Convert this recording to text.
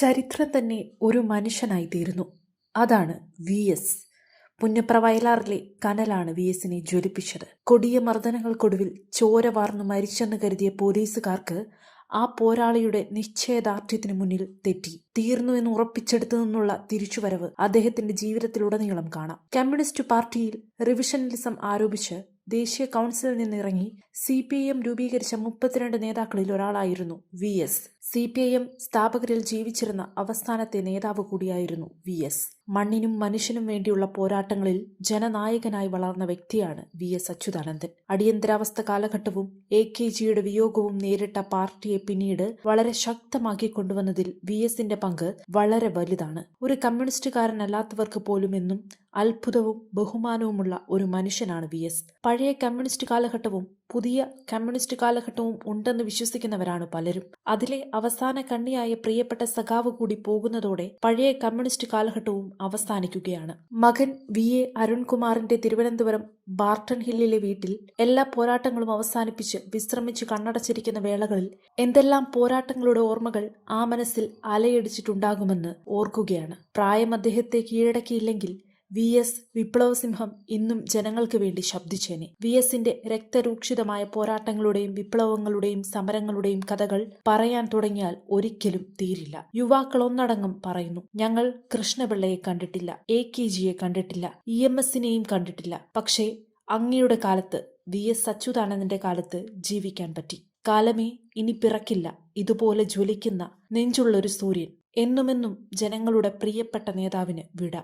ചരിത്രം തന്നെ ഒരു മനുഷ്യനായി തീരുന്നു അതാണ് വി എസ്. പുന്നപ്ര വയലാറിലെ കനലാണ് വി എസിനെ ജ്വലിപ്പിച്ചത്. കൊടിയ മർദ്ദനങ്ങൾക്കൊടുവിൽ ചോര വാർന്നു മരിച്ചെന്ന് കരുതിയ പോലീസുകാർക്ക് ആ പോരാളിയുടെ നിശ്ചയദാർഢ്യത്തിന് മുന്നിൽ തെറ്റി. തീർന്നു എന്ന് ഉറപ്പിച്ചെടുത്തു നിന്നുള്ള തിരിച്ചുവരവ് അദ്ദേഹത്തിന്റെ ജീവിതത്തിലുടനീളം കാണാം. കമ്മ്യൂണിസ്റ്റ് പാർട്ടിയിൽ റിവിഷനലിസം ആരോപിച്ച് ദേശീയ കൗൺസിലിൽ നിന്നിറങ്ങി സി പി എം രൂപീകരിച്ച മുപ്പത്തിരണ്ട് നേതാക്കളിൽ ഒരാളായിരുന്നു V S. C P I M സ്ഥാപകരിൽ ജീവിച്ചിരുന്ന അവസാനത്തെ നേതാവ് കൂടിയായിരുന്നു വി എസ്. മണ്ണിനും മനുഷ്യനും വേണ്ടിയുള്ള പോരാട്ടങ്ങളിൽ ജനനായകനായി വളർന്ന വ്യക്തിയാണ് വി എസ് അച്യുതാനന്ദൻ. അടിയന്തരാവസ്ഥ കാലഘട്ടവും എ കെ ജിയുടെ വിയോഗവും നേരിട്ട പാർട്ടിയെ പിന്നീട് വളരെ ശക്തമാക്കി കൊണ്ടുവന്നതിൽ വി എസിന്റെ പങ്ക് വളരെ വലുതാണ്. ഒരു കമ്മ്യൂണിസ്റ്റുകാരനല്ലാത്തവർക്ക് പോലും എന്നും അത്ഭുതവും ബഹുമാനവുമുള്ള ഒരു മനുഷ്യനാണ് വി എസ്. പഴയ കമ്മ്യൂണിസ്റ്റ് കാലഘട്ടവും പുതിയ കമ്മ്യൂണിസ്റ്റ് കാലഘട്ടവും ഉണ്ടെന്ന് വിശ്വസിക്കുന്നവരാണ് പലരും. അതിലെ അവസാന കണ്ണിയായ പ്രിയപ്പെട്ട സഖാവ് കൂടി പോകുന്നതോടെ പഴയ കമ്മ്യൂണിസ്റ്റ് കാലഘട്ടവും അവസാനിക്കുകയാണ്. മകൻ വി. എ. അരുൺകുമാറിന്റെ തിരുവനന്തപുരം ബാർട്ടൺ ഹില്ലിലെ വീട്ടിൽ എല്ലാ പോരാട്ടങ്ങളും അവസാനിപ്പിച്ച് വിശ്രമിച്ച് കണ്ണടച്ചിരിക്കുന്ന വേളകളിൽ എന്തെല്ലാം പോരാട്ടങ്ങളുടെ ഓർമ്മകൾ ആ മനസ്സിൽ അലയടിച്ചിട്ടുണ്ടാകുമെന്ന് ഓർക്കുകയാണ്. പ്രായം അദ്ദേഹത്തെ കീഴടക്കിയില്ലെങ്കിൽ വി എസ് വിപ്ലവസിംഹം ഇന്നും ജനങ്ങൾക്ക് വേണ്ടി ശബ്ദിച്ചേനെ. വി എസിന്റെ രക്തരൂക്ഷിതമായ പോരാട്ടങ്ങളുടെയും വിപ്ലവങ്ങളുടെയും സമരങ്ങളുടെയും കഥകൾ പറയാൻ തുടങ്ങിയാൽ ഒരിക്കലും തീരില്ല. യുവാക്കൾ ഒന്നടങ്കം പറയുന്നു ഞങ്ങൾ കൃഷ്ണപിള്ളയെ കണ്ടിട്ടില്ല എ കെ ജിയെ കണ്ടിട്ടില്ല ഇ എം എസിനെയും കണ്ടിട്ടില്ല. പക്ഷേ അങ്ങയുടെ കാലത്ത് വി എസ് അച്യുതാനന്ദന്റെ കാലത്ത് ജീവിക്കാൻ പറ്റി. കാലമേ ഇനി പിറക്കില്ല ഇതുപോലെ ജ്വലിക്കുന്ന നെഞ്ചുള്ളൊരു സൂര്യൻ. എന്നുമെന്നും ജനങ്ങളുടെ പ്രിയപ്പെട്ട നേതാവിന് വിട.